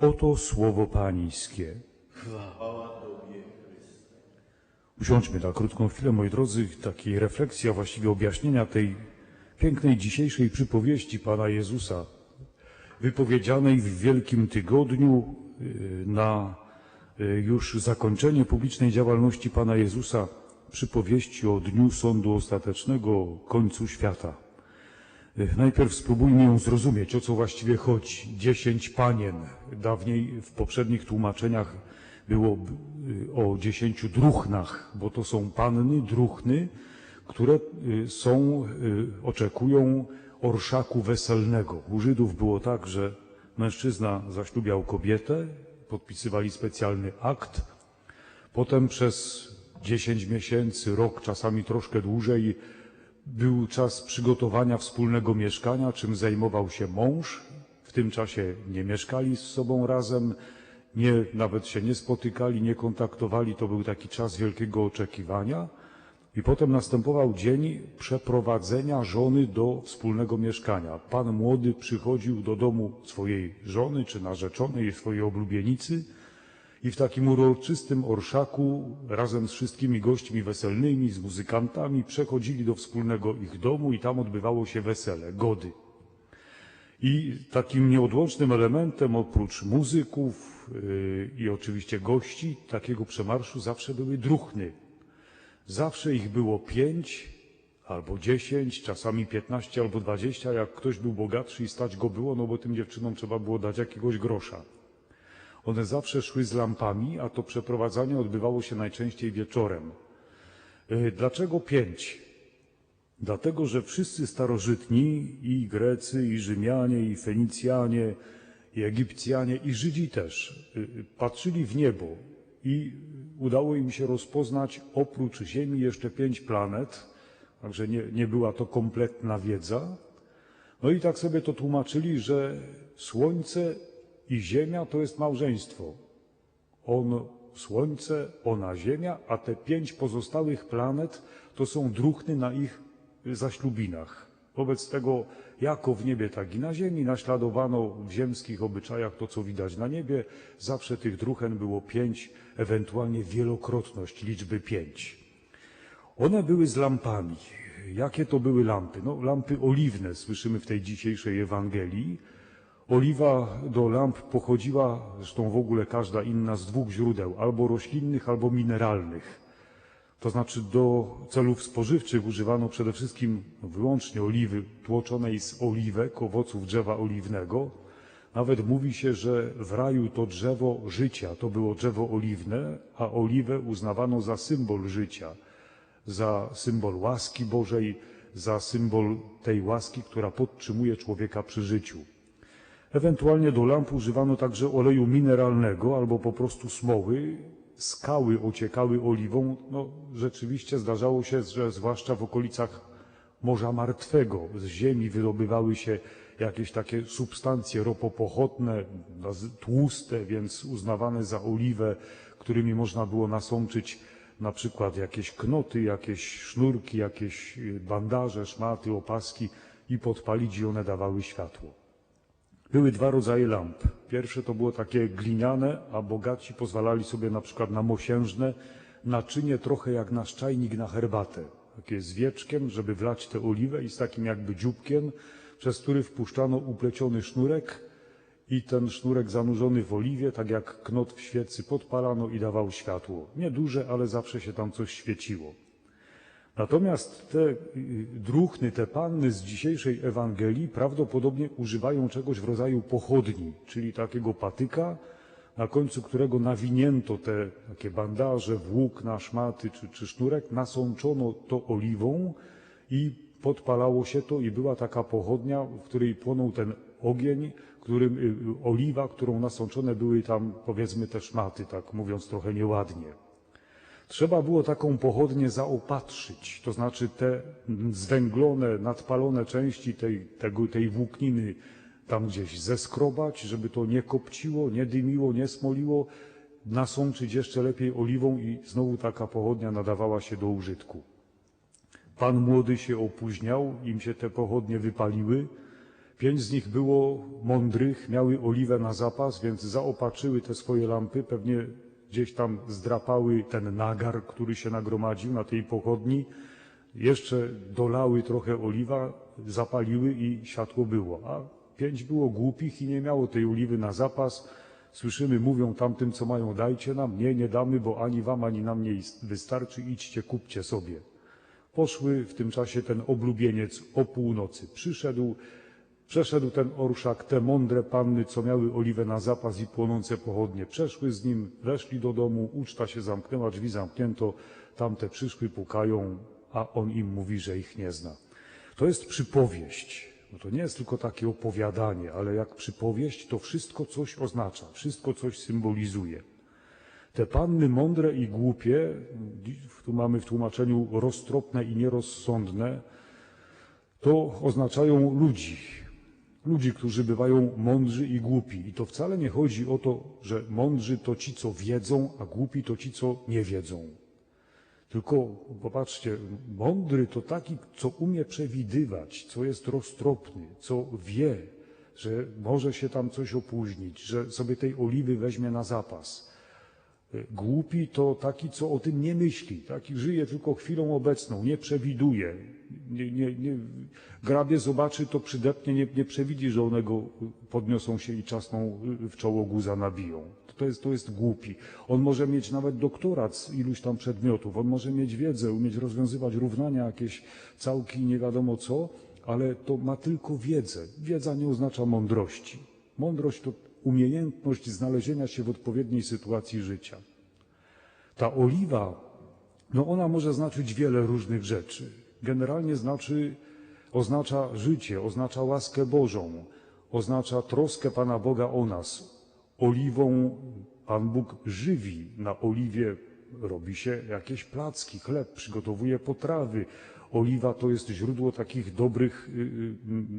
Oto słowo Pańskie. Usiądźmy na krótką chwilę, moi drodzy, takiej refleksji, a właściwie objaśnienia tej pięknej dzisiejszej przypowieści Pana Jezusa, wypowiedzianej w Wielkim Tygodniu y, na y, już zakończenie publicznej działalności Pana Jezusa, przypowieści o dniu sądu ostatecznego, końcu świata. Y, Najpierw spróbujmy ją zrozumieć, o co właściwie chodzi. Dziesięć panien. Dawniej w poprzednich tłumaczeniach było y, o dziesięciu druchnach, bo to są panny, druchny, które y, są, oczekują orszaku weselnego. U Żydów było tak, że mężczyzna zaślubiał kobietę, podpisywali specjalny akt, potem przez dziesięć miesięcy, rok, czasami troszkę dłużej był czas przygotowania wspólnego mieszkania, czym zajmował się mąż. W tym czasie nie mieszkali z sobą razem, nie, nawet się nie spotykali, nie kontaktowali. To był taki czas wielkiego oczekiwania. I potem następował dzień przeprowadzenia żony do wspólnego mieszkania. Pan młody przychodził do domu swojej żony czy narzeczonej, swojej oblubienicy i w takim uroczystym orszaku razem z wszystkimi gośćmi weselnymi, z muzykantami przechodzili do wspólnego ich domu i tam odbywało się wesele, gody. I takim nieodłącznym elementem oprócz muzyków yy, i oczywiście gości takiego przemarszu zawsze były druchny. Zawsze ich było pięć albo dziesięć, czasami piętnaście albo dwadzieścia. Jak ktoś był bogatszy i stać go było, no bo tym dziewczynom trzeba było dać jakiegoś grosza. One zawsze szły z lampami, a to przeprowadzanie odbywało się najczęściej wieczorem. Yy, Dlaczego pięć? Dlatego, że wszyscy starożytni, i Grecy, i Rzymianie, i Fenicjanie, i Egipcjanie, i Żydzi też, y, patrzyli w niebo i udało im się rozpoznać oprócz Ziemi jeszcze pięć planet, także nie, nie była to kompletna wiedza. No i tak sobie to tłumaczyli, że Słońce i Ziemia to jest małżeństwo. On Słońce, ona Ziemia, a te pięć pozostałych planet to są druchny na ich zaślubinach. Wobec tego, jako w niebie, tak i na ziemi, naśladowano w ziemskich obyczajach to, co widać na niebie. Zawsze tych druchen było pięć, ewentualnie wielokrotność liczby pięć. One były z lampami. Jakie to były lampy? No, lampy oliwne, słyszymy w tej dzisiejszej Ewangelii. Oliwa do lamp pochodziła, zresztą w ogóle każda inna, z dwóch źródeł, albo roślinnych, albo mineralnych. To znaczy do celów spożywczych używano przede wszystkim wyłącznie oliwy tłoczonej z oliwek, owoców drzewa oliwnego. Nawet mówi się, że w raju to drzewo życia, to było drzewo oliwne, a oliwę uznawano za symbol życia, za symbol łaski Bożej, za symbol tej łaski, która podtrzymuje człowieka przy życiu. Ewentualnie do lamp używano także oleju mineralnego albo po prostu smoły, skały ociekały oliwą, no rzeczywiście zdarzało się, że zwłaszcza w okolicach Morza Martwego z ziemi wydobywały się jakieś takie substancje ropopochodne, tłuste, więc uznawane za oliwę, którymi można było nasączyć na przykład jakieś knoty, jakieś sznurki, jakieś bandaże, szmaty, opaski i podpalić i one dawały światło. Były dwa rodzaje lamp. Pierwsze to było takie gliniane, a bogaci pozwalali sobie na przykład na mosiężne naczynie trochę jak nasz czajnik na herbatę. Takie z wieczkiem, żeby wlać tę oliwę i z takim jakby dzióbkiem, przez który wpuszczano upleciony sznurek i ten sznurek zanurzony w oliwie, tak jak knot w świecy, podpalano i dawał światło. Nieduże, ale zawsze się tam coś świeciło. Natomiast te y, druchny, te panny z dzisiejszej Ewangelii prawdopodobnie używają czegoś w rodzaju pochodni, czyli takiego patyka, na końcu którego nawinięto te takie bandaże, włókna, szmaty czy, czy sznurek, nasączono to oliwą i podpalało się to i była taka pochodnia, w której płonął ten ogień, którym, y, oliwa, którą nasączone były tam powiedzmy te szmaty, tak mówiąc trochę nieładnie. Trzeba było taką pochodnię zaopatrzyć, to znaczy te zwęglone, nadpalone części tej, tego, tej włókniny tam gdzieś zeskrobać, żeby to nie kopciło, nie dymiło, nie smoliło, nasączyć jeszcze lepiej oliwą i znowu taka pochodnia nadawała się do użytku. Pan młody się opóźniał, im się te pochodnie wypaliły, Pięć z nich było mądrych, miały oliwę na zapas, więc zaopatrzyły te swoje lampy, pewnie gdzieś tam zdrapały ten nagar, który się nagromadził na tej pochodni, jeszcze dolały trochę oliwa, zapaliły i światło było. A pięć było głupich i nie miało tej oliwy na zapas. Słyszymy, mówią tamtym, co mają, dajcie nam. Nie, nie damy, bo ani wam, ani nam nie wystarczy. Idźcie, kupcie sobie. Poszły w tym czasie ten oblubieniec o północy. Przyszedł, przeszedł ten orszak, te mądre panny, co miały oliwę na zapas i płonące pochodnie. Przeszły z nim, weszli do domu, uczta się zamknęła, drzwi zamknięto, tamte przyszły, pukają, a on im mówi, że ich nie zna. To jest przypowieść. No to nie jest tylko takie opowiadanie, ale jak przypowieść, to wszystko coś oznacza, wszystko coś symbolizuje. Te panny mądre i głupie, tu mamy w tłumaczeniu roztropne i nierozsądne, to oznaczają ludzi. Ludzi, którzy bywają mądrzy i głupi. I to wcale nie chodzi o to, że mądrzy to ci, co wiedzą, a głupi to ci, co nie wiedzą. Tylko popatrzcie, mądry to taki, co umie przewidywać, co jest roztropny, co wie, że może się tam coś opóźnić, że sobie tej oliwy weźmie na zapas. Głupi to taki, co o tym nie myśli, taki żyje tylko chwilą obecną, nie przewiduje, nie, nie, nie, grabie zobaczy, to przydepnie, nie, nie przewidzi, że one go podniosą się i czasną w czoło guza nabiją. To jest, to jest głupi. On może mieć nawet doktorat z iluś tam przedmiotów, on może mieć wiedzę, umieć rozwiązywać równania, jakieś całki, nie wiadomo co, ale to ma tylko wiedzę. Wiedza nie oznacza mądrości. Mądrość to umiejętność znalezienia się w odpowiedniej sytuacji życia. Ta oliwa, no ona może znaczyć wiele różnych rzeczy. Generalnie znaczy, oznacza życie, oznacza łaskę Bożą, oznacza troskę Pana Boga o nas. Oliwą Pan Bóg żywi. Na oliwie robi się jakieś placki, chleb, przygotowuje potrawy. Oliwa to jest źródło takich dobrych, y, y,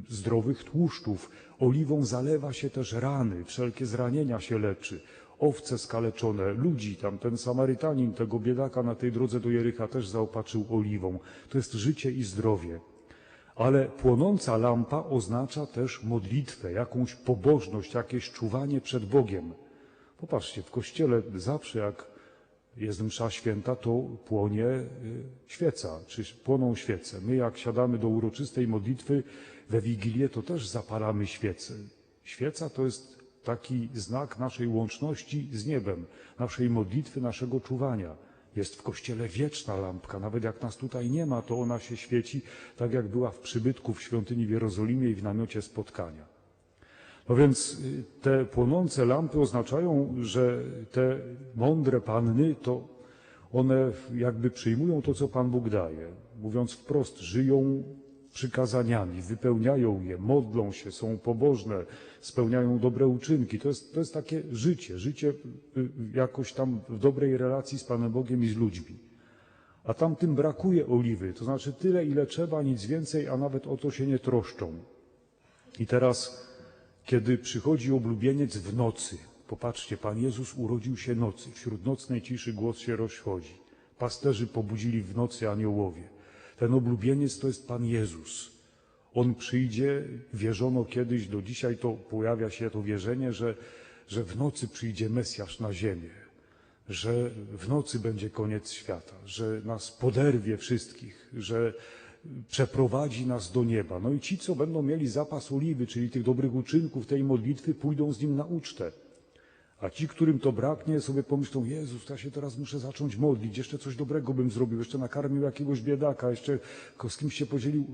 zdrowych tłuszczów. Oliwą zalewa się też rany, wszelkie zranienia się leczy. Owce skaleczone, ludzi, tam ten Samarytanin, tego biedaka na tej drodze do Jericha też zaopatrzył oliwą. To jest życie i zdrowie. Ale płonąca lampa oznacza też modlitwę, jakąś pobożność, jakieś czuwanie przed Bogiem. Popatrzcie, w kościele zawsze jak jest msza święta, to płonie y, świeca, czy płoną świece. My jak siadamy do uroczystej modlitwy we Wigilię, to też zapalamy świece. Świeca to jest taki znak naszej łączności z niebem, naszej modlitwy, naszego czuwania. Jest w kościele wieczna lampka, nawet jak nas tutaj nie ma, to ona się świeci, tak jak była w przybytku w świątyni w Jerozolimie i w namiocie spotkania. No więc y, te płonące lampy oznaczają, że te mądre panny, to one jakby przyjmują to, co Pan Bóg daje. Mówiąc wprost, żyją przykazaniami, wypełniają je, modlą się, są pobożne, spełniają dobre uczynki. To jest, to jest takie życie, życie y, jakoś tam w dobrej relacji z Panem Bogiem i z ludźmi. A tamtym brakuje oliwy, to znaczy tyle, ile trzeba, nic więcej, a nawet o to się nie troszczą. I teraz kiedy przychodzi oblubieniec w nocy. Popatrzcie, Pan Jezus urodził się nocy. Wśród nocnej ciszy głos się rozchodzi. Pasterzy pobudzili w nocy aniołowie. Ten oblubieniec to jest Pan Jezus. On przyjdzie, wierzono kiedyś, do dzisiaj to pojawia się to wierzenie, że, że w nocy przyjdzie Mesjasz na ziemię, że w nocy będzie koniec świata, że nas poderwie wszystkich, że przeprowadzi nas do nieba. No i ci, co będą mieli zapas oliwy, czyli tych dobrych uczynków tej modlitwy, pójdą z nim na ucztę. A ci, którym to braknie, sobie pomyślą, Jezus, ja się teraz muszę zacząć modlić, jeszcze coś dobrego bym zrobił, jeszcze nakarmił jakiegoś biedaka, jeszcze z kimś się podzielił.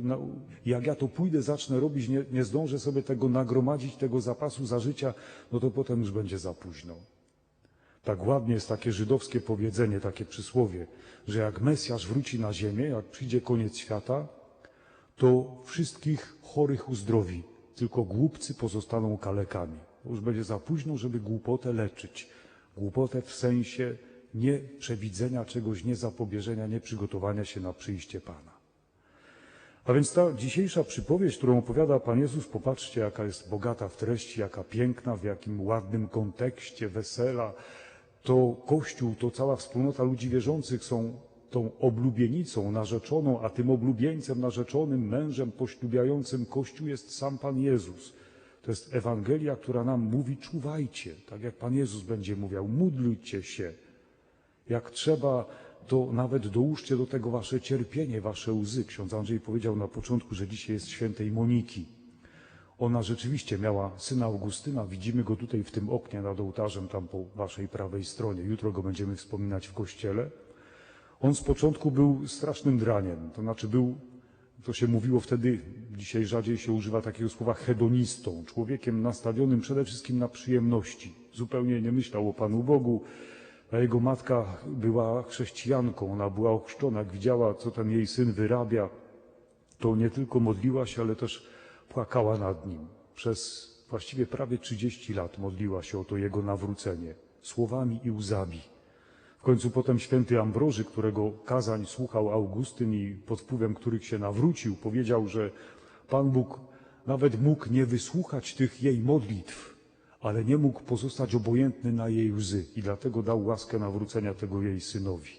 Jak ja to pójdę, zacznę robić, nie, nie zdążę sobie tego nagromadzić, tego zapasu za życia, no to potem już będzie za późno. Tak ładnie jest takie żydowskie powiedzenie, takie przysłowie, że jak Mesjasz wróci na ziemię, jak przyjdzie koniec świata, to wszystkich chorych uzdrowi, tylko głupcy pozostaną kalekami. Już będzie za późno, żeby głupotę leczyć. Głupotę w sensie nie przewidzenia czegoś, nie zapobieżenia, nie przygotowania się na przyjście Pana. A więc ta dzisiejsza przypowieść, którą opowiada Pan Jezus, popatrzcie, jaka jest bogata w treści, jaka piękna, w jakim ładnym kontekście wesela, to Kościół, to cała wspólnota ludzi wierzących są tą oblubienicą narzeczoną, a tym oblubieńcem narzeczonym, mężem poślubiającym Kościół jest sam Pan Jezus. To jest Ewangelia, która nam mówi, czuwajcie, tak jak Pan Jezus będzie mówił, módlcie się. Jak trzeba, to nawet dołóżcie do tego wasze cierpienie, wasze łzy. Ksiądz Andrzej powiedział na początku, że dzisiaj jest świętej Moniki. Ona rzeczywiście miała syna Augustyna, widzimy go tutaj w tym oknie nad ołtarzem, tam po waszej prawej stronie. Jutro go będziemy wspominać w kościele. On z początku był strasznym draniem, to znaczy był, to się mówiło wtedy, dzisiaj rzadziej się używa takiego słowa hedonistą, człowiekiem nastawionym przede wszystkim na przyjemności. Zupełnie nie myślał o Panu Bogu, a jego matka była chrześcijanką, ona była ochrzczona, widziała, co ten jej syn wyrabia, to nie tylko modliła się, ale też płakała nad nim. Przez właściwie prawie 30 lat modliła się o to jego nawrócenie, słowami i łzami. W końcu potem święty Ambroży, którego kazań słuchał Augustyn i pod wpływem których się nawrócił, powiedział, że Pan Bóg nawet mógł nie wysłuchać tych jej modlitw, ale nie mógł pozostać obojętny na jej łzy i dlatego dał łaskę nawrócenia tego jej synowi.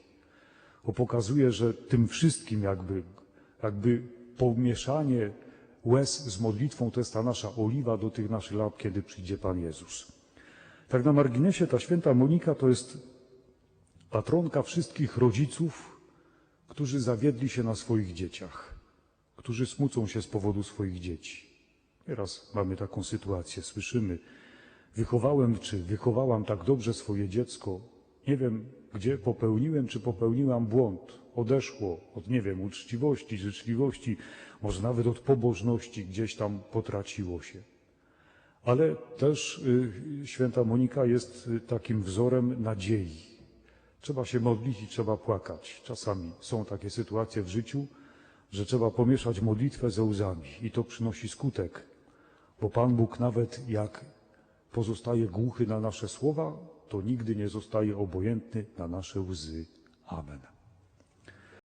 To pokazuje, że tym wszystkim jakby, jakby pomieszanie łez z modlitwą to jest ta nasza oliwa do tych naszych lat, kiedy przyjdzie Pan Jezus. Tak na marginesie ta święta Monika to jest patronka wszystkich rodziców, którzy zawiedli się na swoich dzieciach, którzy smucą się z powodu swoich dzieci. Nieraz mamy taką sytuację, słyszymy, wychowałem czy wychowałam tak dobrze swoje dziecko, nie wiem gdzie popełniłem czy popełniłam błąd, odeszło od, nie wiem, uczciwości, życzliwości, może nawet od pobożności gdzieś tam potraciło się. Ale też y, święta Monika jest y, takim wzorem nadziei. Trzeba się modlić i trzeba płakać. Czasami są takie sytuacje w życiu, że trzeba pomieszać modlitwę ze łzami i to przynosi skutek, bo Pan Bóg nawet jak pozostaje głuchy na nasze słowa, to nigdy nie zostaje obojętny na nasze łzy. Amen.